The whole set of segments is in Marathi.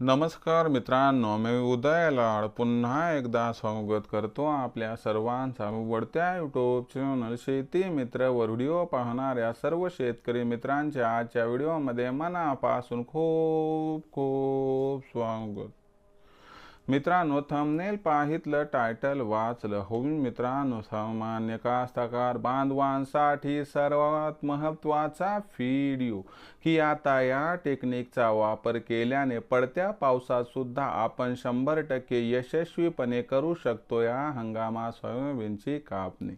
नमस्कार मित्रांनो मी उदय लाड. पुन्हा एकदा स्वागत करतो आपल्या सर्वांचा वडत्या यूट्यूब चॅनल शेती मित्र व व्हिडिओ पाहणाऱ्या सर्व शेतकरी मित्रांच्या आजच्या व्हिडिओमध्ये मनापासून खूप खूप स्वागत. मित्रांनो थंबनेल पाहितलं टायटल वाचलं. होऊन मित्रांनो सामान्य कास्तकार बांधवांसाठी सर्वात महत्त्वाचा व्हिडिओ की आता या टेक्निकचा वापर केल्याने पडत्या पावसात सुद्धा आपण शंभर टक्के यशस्वीपणे करू शकतो या हंगामात सोयाबीनची कापणी.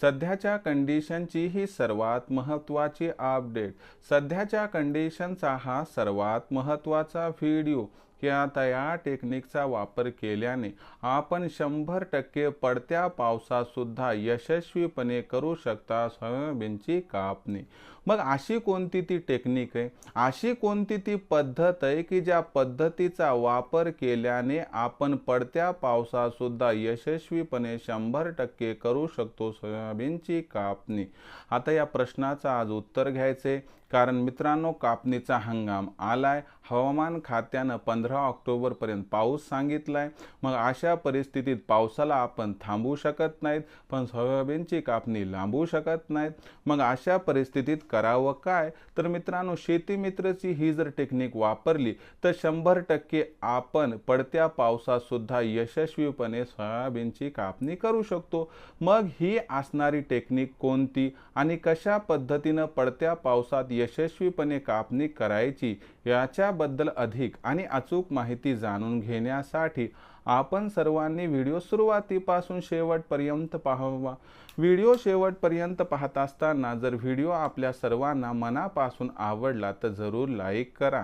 सध्याच्या कंडिशनची ही सर्वात महत्त्वाची अपडेट सध्याच्या कंडिशनचा हा सर्वात महत्त्वाचा व्हिडिओ की आता या टेक्निकचा वापर केल्याने आपण शंभर टक्के पडत्या पावसात सुद्धा यशस्वीपणे करू शकता सोयाबीनची कापणी. मग अशी कोणती ती टेक्निक आहे? अशी कोणती ती पद्धत आहे की ज्या पद्धतीचा वापर केल्याने आपण पडत्या पावसातसुद्धा यशस्वीपणे शंभर टक्के करू शकतो सोयाबीनची कापणी? आता या प्रश्नाचं आज उत्तर घ्यायचे कारण मित्रांनो कापणीचा हंगाम आलाय. हवामान खात्यानं पंधरा ऑक्टोबरपर्यंत पाऊस सांगितलाय. मग अशा परिस्थितीत पावसाला आपण थांबवू शकत नाहीत पण सोयाबीनची कापणी लांबवू शकत नाहीत. मग अशा परिस्थितीत करावं काय? तर मित्रांनो शेती मित्रची ही जर टेक्निक वापरली तर शंभर टक्के आपण पडत्या पावसात सुद्धा यशस्वीपणे सोयाबीनची कापणी करू शकतो. मग ही असणारी टेक्निक कोणती आणि कशा पद्धतीनं पडत्या पावसात यशस्वीपणे कापणी करायची याच्याबद्दल अधिक आणि अचूक माहिती जाणून घेण्यासाठी आपण सर्वांनी व्हिडिओ सुरुवातीपासून शेवटपर्यंत पाहावा. व्हिडिओ शेवटपर्यंत पाहत असताना जर व्हिडिओ आपल्या सर्वांना मनापासून आवडला तर जरूर लाईक करा.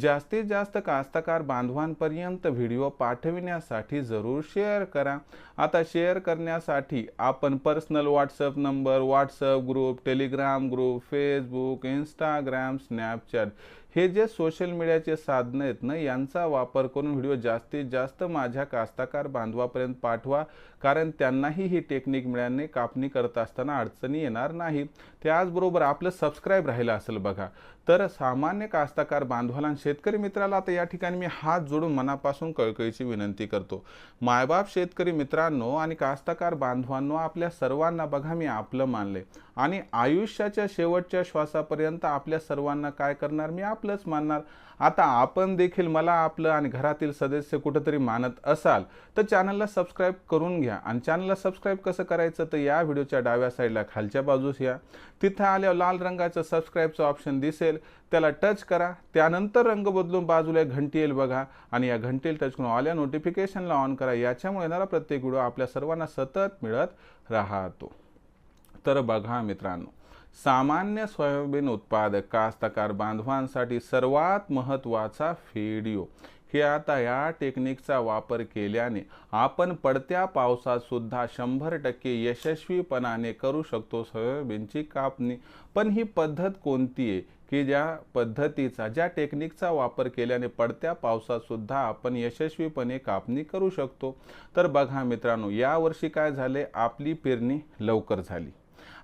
जास्तीत जास्त कास्तकार बांधवांपर्यंत व्हिडिओ पाठविण्यासाठी जरूर शेअर करा. आता शेअर करण्यासाठी आपण personal WhatsApp number WhatsApp group Telegram group Facebook Instagram Snapchat हे जे सोशल मीडियाचे साधनं आहेत ना यांचा वापर करून व्हिडिओ जास्तीत जास्त माझ्या कास्ताकार बांधवापर्यंत पाठवा. कारण त्यांनाही ही टेक्निक मिळाल्याने कापणी करत असताना अडचणी येणार नाही त्याचबरोबर आपलं सबस्क्राईब राहिलं असेल बघा. तर सामान्य कास्ताकार बांधवाला शेतकरी मित्राला आता या ठिकाणी मी हात जोडून मनापासून कळकळीची विनंती करतो. मायबाप शेतकरी मित्रांनो आणि कास्ताकार बांधवांनो आपल्या सर्वांना बघा मी आपलं मानले आणि आयुष्याच्या शेवटच्या श्वासापर्यंत आपल्या सर्वांना काय करणार? मी आपलंच मानणार. आता आपण देखील मला आपलं आणि घरातील सदस्य कुठंतरी मानत असाल तर चॅनलला सबस्क्राईब करून घ्या. आणि चॅनलला सबस्क्राईब कसं करायचं? तर या व्हिडिओच्या डाव्या साईडला खालच्या बाजूस या. तिथं आल्यावर लाल रंगाचं सबस्क्राईबचं ऑप्शन दिसेल. त्याला टच करा. त्यानंतर रंग बदलून बाजूला एक घंटी येईल बघा आणि या घंटीला टच करून आल्या नोटिफिकेशनला ऑन करा. याच्यामुळे येणारा प्रत्येक व्हिडिओ आपल्या सर्वांना सतत मिळत राहतो. तर बघा मित्रांनो सामान्य सोयाबीन उत्पादक कास्तकार बांधवांसाठी सर्वात महत्त्वाचा व्हिडिओ हे आता या टेक्निकचा वापर केल्याने आपण पडत्या पावसात सुद्धा शंभर टक्के यशस्वीपणाने करू शकतो सोयाबीनची कापणी. पण ही पद्धत कोणती आहे? की ज्या पद्धतीचा ज्या टेक्निकचा वापर केल्याने पडत्या पावसातसुद्धा आपण यशस्वीपणे कापणी करू शकतो. तर बघा मित्रांनो यावर्षी काय झाले? आपली पेरणी लवकर झाली.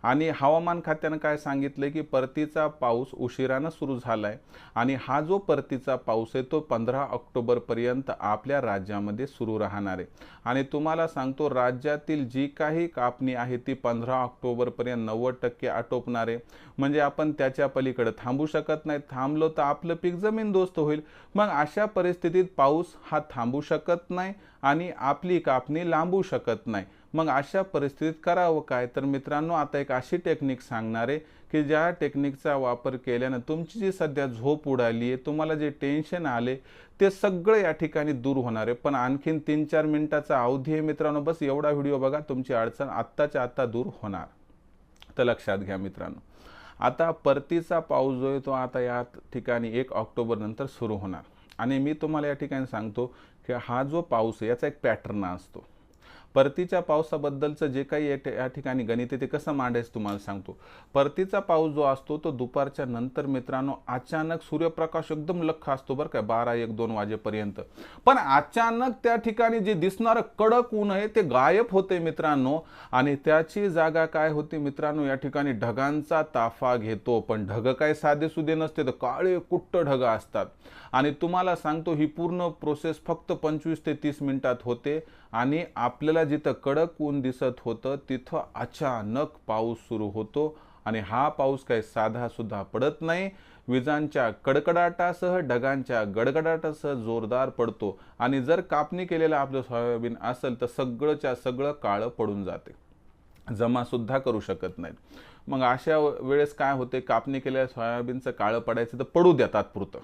आणि हवामान खात्यानं काय सांगितलं की परतीचा पाऊस उशिरानं सुरू झाला आहे आणि हा जो परतीचा पाऊस आहे तो पंधरा ऑक्टोबरपर्यंत आपल्या राज्यामध्ये सुरू राहणार आहे. आणि तुम्हाला सांगतो राज्यातील जी काही कापणी आहे ती पंधरा ऑक्टोबरपर्यंत नव्वद टक्के आटोपणार आहे. म्हणजे आपण त्याच्या पलीकडे थांबू शकत नाही. थांबलो तर आपलं पीक जमीनदोस्त होईल. मग अशा परिस्थितीत पाऊस हा थांबू शकत नाही आणि आपली कापणी लांबू शकत नाही. मग अशा परिस्थितीत करावं काय? तर मित्रांनो आता एक अशी टेक्निक सांगणार आहे की ज्या टेक्निकचा वापर केल्यानं तुमची जी सध्या झोप उडाली आहे तुम्हाला जे टेन्शन आले ते सगळं या ठिकाणी दूर होणार आहे. पण आणखीन तीन चार मिनिटाचा अवधी आहे मित्रांनो बस एवढा व्हिडिओ बघा तुमची अडचण आत्ताच्या आत्ता दूर होणार. तर लक्षात घ्या मित्रांनो. आता परतीचा पाऊस जो आहे तो आता या ठिकाणी एक ऑक्टोबर नंतर सुरू होणार. आणि मी तुम्हाला या ठिकाणी सांगतो की हा जो पाऊस आहे याचा एक पॅटर्न असतो. परतीच्या पावसाबद्दलचं जे काही या ठिकाणी गणित आहे ते कसं मांडायचं तुम्हाला सांगतो. परतीचा पाऊस जो असतो तो दुपारच्या नंतर मित्रांनो अचानक सूर्यप्रकाश एकदम लख असतो बरं काय बारा एक दोन वाजेपर्यंत. पण अचानक त्या ठिकाणी जे दिसणारं कडक ऊन आहे ते गायब होते मित्रांनो. आणि त्याची जागा काय होती मित्रांनो या ठिकाणी ढगांचा ताफा घेतो. पण ढग काय साधे सुधे नसते तर काळे कुट्ट ढग असतात. आणि तुम्हाला सांगतो ही पूर्ण प्रोसेस फक्त पंचवीस ते तीस मिनिटात होते. आणि आपल्याला जिथं कडक ऊन दिसत होतं तिथं अचानक पाऊस सुरू होतो. आणि हा पाऊस काही साधासुद्धा पडत नाही. विजांच्या कडकडाटासह ढगांच्या गडगडाटासह जोरदार पडतो. आणि जर कापणी केलेलं आपलं सोयाबीन असेल तर सगळंच्या सगळं काळं पडून जाते. जमासुद्धा करू शकत नाहीत. मग अशा वेळेस काय होते? कापणी केलेल्या सोयाबीनचं काळं पडायचं तर पडू देतात पुरतं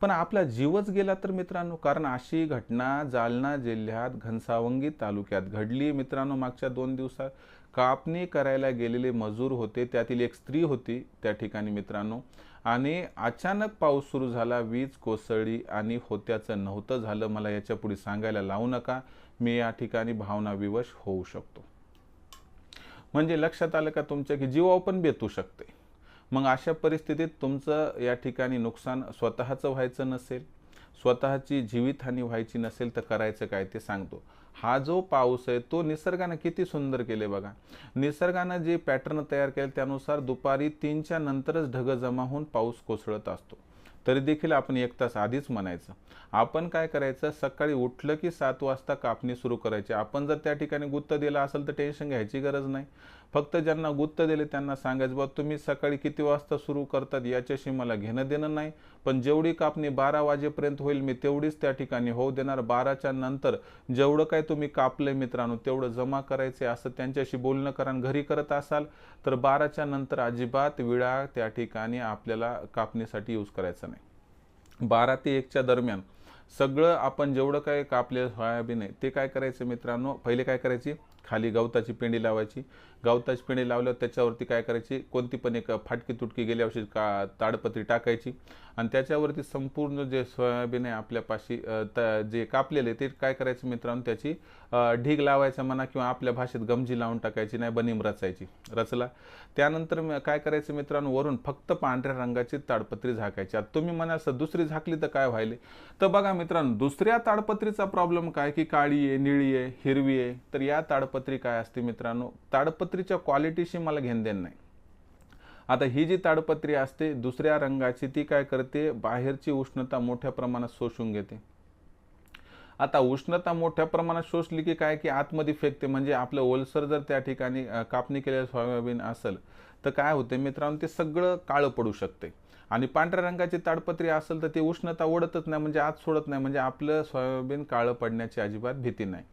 पण आपला जीवच गेला तर मित्रांनो कारण अशी घटना जालना जिल्ह्यात घनसावंगी तालुक्यात घडली. मित्रांनो मागच्या दोन दिवसात कापणी करायला गेलेले मजूर होते. त्यातील एक स्त्री होती त्या ठिकाणी मित्रांनो. आणि अचानक पाऊस सुरू झाला. वीज कोसळली आणि होत्याचं नव्हतं झालं. मला याच्यापुढे सांगायला लावू नका. मी या ठिकाणी भावनाविवश होऊ शकतो. म्हणजे लक्षात आलं का तुमच्या की जीवाव पण बेतू शकते. मग अशा परिस्थितीत तुमचं या ठिकाणी नुकसान स्वतःचं व्हायचं नसेल स्वतःची जीवितहानी व्हायची नसेल तर करायचं काय ते सांगतो. हा जो पाऊस आहे तो निसर्गानं किती सुंदर केले बघा. निसर्गानं जे पॅटर्न तयार केले त्यानुसार दुपारी तीनच्या नंतरच ढग जमा होऊन पाऊस कोसळत असतो. तरी देखील आपण एक तास आधीच म्हणायचं. आपण काय करायचं? सकाळी उठलं की सात वाजता कापणी सुरू करायची. आपण जर त्या ठिकाणी गुत्त दिला असेल तर टेन्शन घ्यायची गरज नाही. फक्त ज्यांना गुत्त दिले त्यांना सांगायचं बा तुम्ही सकाळी किती वाजता सुरू करतात याच्याशी मला घेणं देणं नाही पण जेवढी कापणी बारा वाजेपर्यंत होईल मी तेवढीच त्या ठिकाणी होऊ देणार. बाराच्या नंतर जेवढं काय तुम्ही कापलंय मित्रांनो तेवढं जमा करायचे असं त्यांच्याशी बोलणं कारण घरी करत असाल तर बाराच्या नंतर अजिबात विळा त्या ठिकाणी आपल्याला कापणीसाठी यूज करायचा नाही. बारा ते एकच्या दरम्यान सगळं आपण जेवढं काय कापले सोयाबीन आहे ते काय करायचं मित्रांनो? पहिले काय करायची? खाली गवताची पेंडी लावायची. गवताची पिणे लावल्यावर त्याच्यावरती काय करायची? कोणती पण एक फाटकी तुटकी गेल्यावर्षी का ताडपत्री टाकायची. आणि त्याच्यावरती संपूर्ण जे सोयाबीन आहे आपल्यापाशी जे कापलेले ते काय करायचं मित्रांनो? त्याची ढीग लावायचा म्हणा किंवा आपल्या भाषेत गमजी लावून टाकायची नाही बनीम रचायची रचला. त्यानंतर काय करायचं मित्रांनो? वरून फक्त पांढऱ्या रंगाची ताडपत्री झाकायची. आता तुम्ही म्हणाल दुसरी झाकली तर काय व्हायले? तर बघा मित्रांनो दुसऱ्या ताडपत्रीचा प्रॉब्लेम काय? की काळी आहे निळी आहे हिरवी आहे. तर या ताडपत्री काय असते मित्रांनो? ताडपत्रीच्या क्वालिटीशी मला घेण देण नाही. आता ही जी ताडपत्री असते दुसऱ्या रंगाची ती काय करते? बाहेरची उष्णता मोठ्या प्रमाणात शोषून घेते. आता उष्णता मोठ्या प्रमाणात शोषली की काय? की आतमध्ये फेकते. म्हणजे आपलं ओलसर जर त्या ठिकाणी कापणी केलेलं सोयाबीन असेल तर काय होते मित्रांनो? ते सगळं काळं पडू शकते. आणि पांढऱ्या रंगाची ताडपत्री असेल तर ती उष्णता ओढतच नाही म्हणजे आत सोडत नाही. म्हणजे आपलं सोयाबीन काळं पडण्याची अजिबात भीती नाही.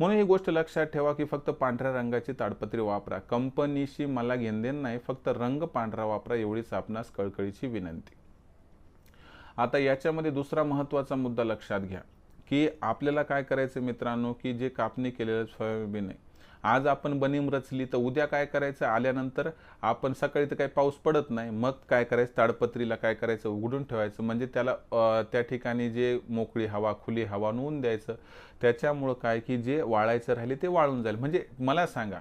म्हणून ही गोष्ट लक्षात ठेवा की फक्त पांढऱ्या रंगाची ताडपत्री वापरा. कंपनीशी मला घेणदेण नाही फक्त रंग पांढरा वापरा एवढीच आपणास कळकळीची विनंती. आता याच्यामध्ये दुसरा महत्त्वाचा मुद्दा लक्षात घ्या की आपल्याला काय करायचं मित्रांनो की जे कापणी केलेलं सोयाबीन आहे आज आपण बनीम रचली तर उद्या काय करायचं? आल्यानंतर आपण सकाळी तर काही पाऊस पडत नाही. मग काय करायचं? ताडपत्रीला काय करायचं? उघडून ठेवायचं. म्हणजे त्याला त्या ठिकाणी जे मोकळी हवा खुली हवा नवून द्यायचं. त्याच्यामुळं काय की जे वाळायचं राहिले ते वाळून जाईल. म्हणजे मला सांगा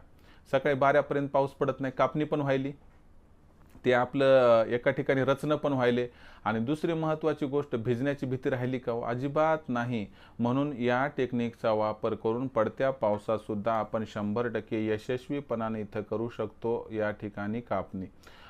सकाळी बारापर्यंत पाऊस पडत नाही कापणी पण व्हायली. ते आपलं एका ठिकाणी रचणं पण व्हायले. आणि दुसरी महत्त्वाची गोष्ट भिजण्याची भीती राहिली का हो? अजिबात नाही. म्हणून या टेक्निकचा वापर करून पडत्या पावसातसुद्धा आपण शंभर टक्के यशस्वीपणाने इथं करू शकतो या ठिकाणी कापणी.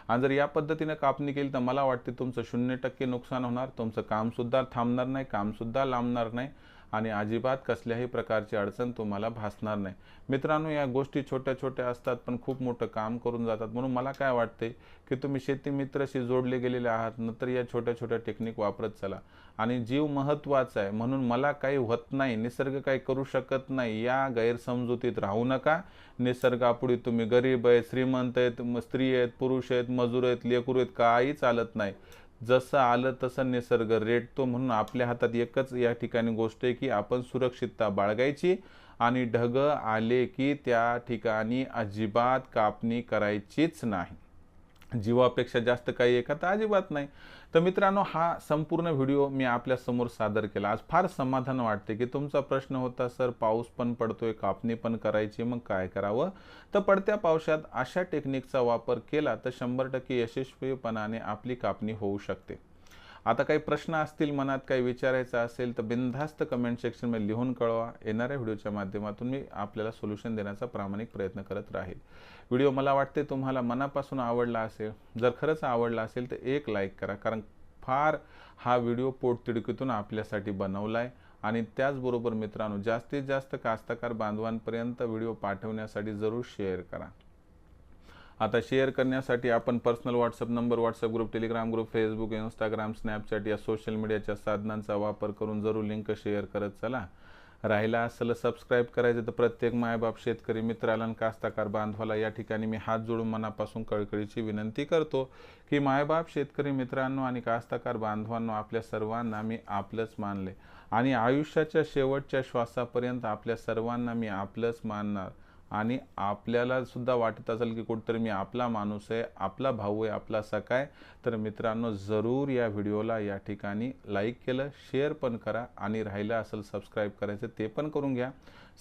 आणि जर या पद्धतीने कापणी केली तर मला वाटते तुमचं शून्य टक्के नुकसान होणार. तुमचं कामसुद्धा थांबणार नाही कामसुद्धा लांबणार नाही. आणि अजिबात कसल्याही प्रकारची अडचण तुम्हाला भासणार नाही. मित्रांनो या गोष्टी छोट्या छोट्या असतात पण खूप मोठं काम करून जातात. म्हणून मला काय वाटते की तुम्ही शेती मित्रशी जोडले गेलेले आहात नंतर या छोट्या छोट्या टेक्निक वापरत चला. आणि जीव महत्त्वाचा आहे म्हणून मला काही होत नाही निसर्ग काही करू शकत नाही या गैरसमजुतीत राहू नका. निसर्गापुढे तुम्ही गरीब आहेत श्रीमंत आहेत स्त्री आहेत पुरुष आहेत मजूर आहेत लेकरू आहेत काही चालत नाही. जसं आलं तसं निसर्ग. रेटतो म्हणून आपल्या हातात एकच या ठिकाणी गोष्ट आहे की आपण सुरक्षितता बाळगायची आणि ढग आले की त्या ठिकाणी अजिबात कापणी करायचीच नाही. जीवापेक्षा जास्त काही आहे का तर अजिबात नाही. तर मित्रांनो हा संपूर्ण व्हिडिओ मी आपल्यासमोर सादर केला. आज फार समाधान वाटते की तुमचा प्रश्न होता सर पाऊस पण पडतोय कापणी पण करायची मग काय करावं? तर पडत्या पावसात अशा टेक्निकचा वापर केला तर शंभर टक्के यशस्वीपणाने आपली कापणी होऊ शकते. आता काही प्रश्न असतील मनात काही विचारायचं असेल तर बिनधास्त कमेंट सेक्शनमध्ये लिहून कळवा. येणाऱ्या व्हिडिओच्या माध्यमातून मी आपल्याला सोल्युशन देण्याचा प्रामाणिक प्रयत्न करत राहील. व्हिडिओ मला वाटते तुम्हाला मनापासून आवडला असेल. जर खरंच आवडला असेल तर एक लाईक करा. कारण फार हा व्हिडिओ पोटतिडकीतून आपल्यासाठी बनवला आहे आणि त्याचबरोबर मित्रांनो जास्तीत जास्त कास्तकार बांधवांपर्यंत व्हिडिओ पाठवण्यासाठी जरूर शेअर करा. आता शेअर करण्यासाठी आपण personal WhatsApp number WhatsApp group Telegram group Facebook Instagram Snapchat या सोशल मीडियाच्या साधनांचा वापर करून जरूर लिंक शेअर करत चला. राहिला असलं सबस्क्राईब करायचं तर प्रत्येक मायबाप शेतकरी मित्राला आणि कास्ताकार बांधवाला या ठिकाणी मी हात जोडून मनापासून कळकळीची विनंती करतो की मायबाप शेतकरी मित्रांनो आणि कास्ताकार बांधवांनो आपल्या सर्वांना मी आपलंच मानले. आणि आयुष्याच्या शेवटच्या श्वासापर्यंत आपल्या सर्वांना मी आपलंच मानणार. आणि आपल्याला सुद्धा वाटत असेल की कुठंतरी मी आपला माणूस आहे आपला भाऊ आहे आपला सकाय तर मित्रांनो जरूर या व्हिडिओला या ठिकाणी लाईक केलं शेअर पण करा आणि राहिलं असेल सबस्क्राईब करायचं ते पण करून घ्या.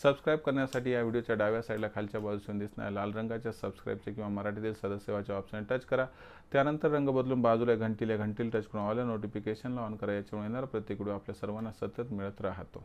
सबस्क्राईब करण्यासाठी या व्हिडिओच्या डाव्या साईडला खालच्या बाजूसून दिसणाऱ्या लाल रंगाच्या सबस्क्राईबचे किंवा मराठीतील सदस्यवाच्या ऑप्शन टच करा. त्यानंतर रंग बदलून बाजूला घंटीला घंटीला टच करून ऑल नोटिफिकेशनला ऑन करा याच्यामुळे येणार प्रत्येक व्हिडिओ आपल्या सर्वांना सतत मिळत राहतो.